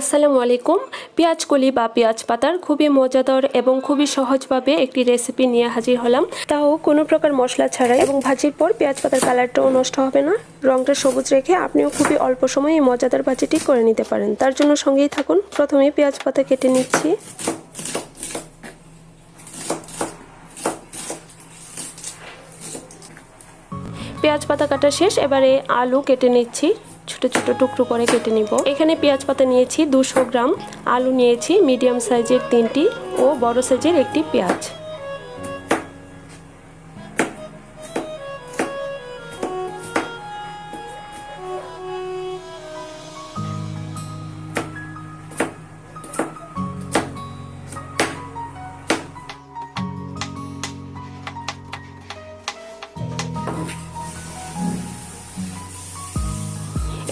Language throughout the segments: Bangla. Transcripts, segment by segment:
আসসালামু আলাইকুম। পেঁয়াজ কলি বা পেঁয়াজ পাতার খুবই মজাদার এবং খুবই সহজভাবে একটি রেসিপি নিয়ে হাজির হলাম। তাও কোনো প্রকার মশলা ছাড়াই এবং ভাজির পর পেঁয়াজ পাতার কালারটাও নষ্ট হবে না। রংটা সবুজ রেখে আপনিও খুবই অল্প সময়ে এই মজাদার ভাজিটি করে নিতে পারেন। তার জন্য সঙ্গেই থাকুন। প্রথমে পেঁয়াজ পাতা কেটে নিচ্ছি। পেঁয়াজ পাতা কাটা শেষ। এবারে আলু কেটে নিচ্ছি। ছোট ছোট টুকরো করে কেটে নিব। এখানে পেঁয়াজ পাতা নিয়েছি দুশো গ্রাম, আলু নিয়েছি মিডিয়াম সাইজের তিনটি ও বড় সাইজের একটি পেঁয়াজ।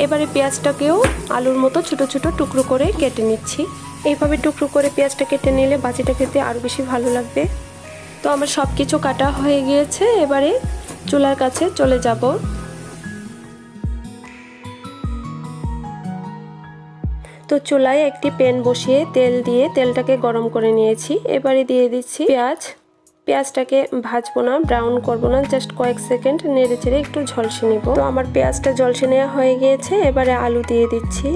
এবারে পেঁয়াজটাকেও আলুর মতো ছোট ছোট টুকরো করে কেটে নিচ্ছি। এইভাবে টুকরো করে পেঁয়াজটা কেটে নিলে বাজিটা খেতে আরও বেশি ভালো লাগবে। তো আমার সব কিছু কাটা হয়ে গিয়েছে, এবারে চুলার কাছে চলে যাব। তো চুলায় একটি প্যান বসিয়ে তেল দিয়ে তেলটাকে গরম করে নিয়েছি। এবারে দিয়ে দিচ্ছি পেঁয়াজ। পেঁয়াজটাকে ভাজবো না ব্রাউন করব না জাস্ট কয়েক সেকেন্ড নেড়ে চেড়ে একটু ঝলসে নেব। তো আমার পেঁয়াজটা ঝলসে নেওয়া হয়ে গিয়েছে, এবারে আলু দিয়ে দিচ্ছি।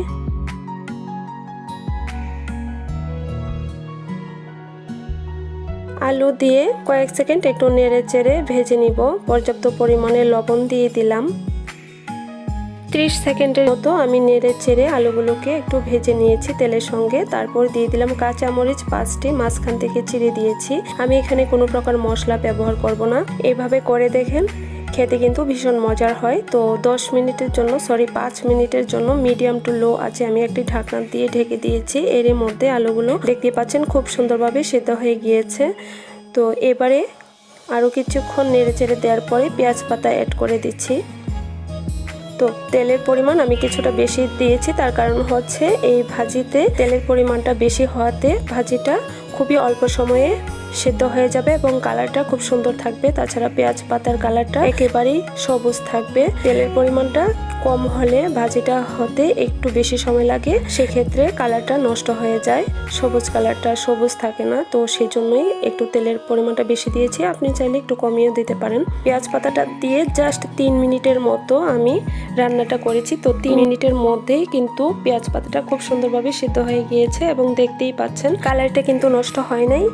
আলু দিয়ে কয়েক সেকেন্ড একটু নেড়ে চেড়ে ভেজে নিব। পর্যাপ্ত পরিমাণে লবণ দিয়ে দিলাম। ত্রিশ সেকেন্ডের মতো আমি নেড়ে চেড়ে আলুগুলোকে একটু ভেজে নিয়েছি তেলের সঙ্গে। তারপর দিয়ে দিলাম কাঁচামরিচ পাঁচটি, মাঝখান থেকে চিড়ে দিয়েছি। আমি এখানে কোনো প্রকার মশলা ব্যবহার করব না। এভাবে করে দেখেন, খেতে কিন্তু ভীষণ মজার হয়। তো দশ মিনিটের জন্য সরি পাঁচ মিনিটের জন্য মিডিয়াম টু লো আছে আমি একটি ঢাকনা দিয়ে ঢেকে দিয়েছি। এর মধ্যে আলুগুলো দেখতে পাচ্ছেন খুব সুন্দরভাবে সেদ্ধ হয়ে গিয়েছে। তো এবারে আরও কিছুক্ষণ নেড়ে চেড়ে দেওয়ার পরে পেঁয়াজ পাতা অ্যাড করে দিচ্ছি। তো তেলের পরিমাণ আমি কিছুটা বেশি দিয়েছি, তার কারণ হচ্ছে এই ভাজিতে তেলের পরিমাণটা বেশি হওয়াতে ভাজিটা খুবই অল্প সময়ে সেদ্ধ হয়ে যাবে এবং কালারটা খুব সুন্দর থাকবে। তাছাড়া পেঁয়াজ পাতার কালারটা একেবারেই সবুজ থাকবে। তেলের পরিমাণটা কম হলে ভাজিটা হতে একটু বেশি সময় লাগে। সেক্ষেত্রে কালারটা নষ্ট হয়ে যায়। সবুজ কালারটা সবুজ থাকে না। তো সেই জন্যই একটু তেলের পরিমাণটা বেশি দিয়েছি। আপনি চাইলে একটু কমিয়েও দিতে পারেন। পেঁয়াজ পাতাটা দিয়ে জাস্ট তিন মিনিটের মতো আমি রান্নাটা করেছি। তো তিন মিনিটের মধ্যেই কিন্তু পেঁয়াজ পাতাটা খুব সুন্দরভাবে সিদ্ধ হয়ে গিয়েছে এবং দেখতেই পাচ্ছেন। কালারটা কিন্তু নষ্ট হয় নাই।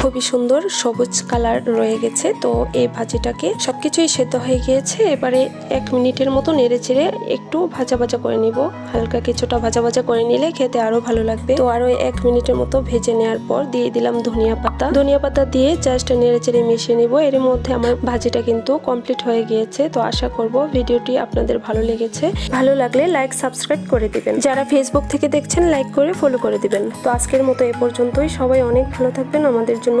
খুবই সুন্দর সবুজ কালার রয়ে গেছে। তো এই ভাজিটাকে সবকিছুই সেদ্ধ হয়ে গিয়েছে। এবারে এক মিনিটের মতো নেড়ে চেড়ে একটু ভাজা ভাজা করে নিব। হালকা কিছুটা ভাজা ভাজা করে নিলে খেতে আরও ভালো লাগবে। তো আরও এক মিনিটের মতো ভেজে নেওয়ার পর দিয়ে দিলাম ধনিয়া পাতা। ধনিয়া পাতা দিয়ে জাস্ট নেড়ে চেড়ে মিশিয়ে নিব। এর মধ্যে আমার ভাজিটা কিন্তু কমপ্লিট হয়ে গিয়েছে। তো আশা করব ভিডিওটি আপনাদের ভালো লেগেছে। ভালো লাগলে লাইক, সাবস্ক্রাইব করে দিবেন। যারা ফেসবুক থেকে দেখছেন, লাইক করে ফলো করে দিবেন। তো আজকের মতো এ পর্যন্তই। সবাই অনেক ভালো থাকবেন। আমাদের জন্য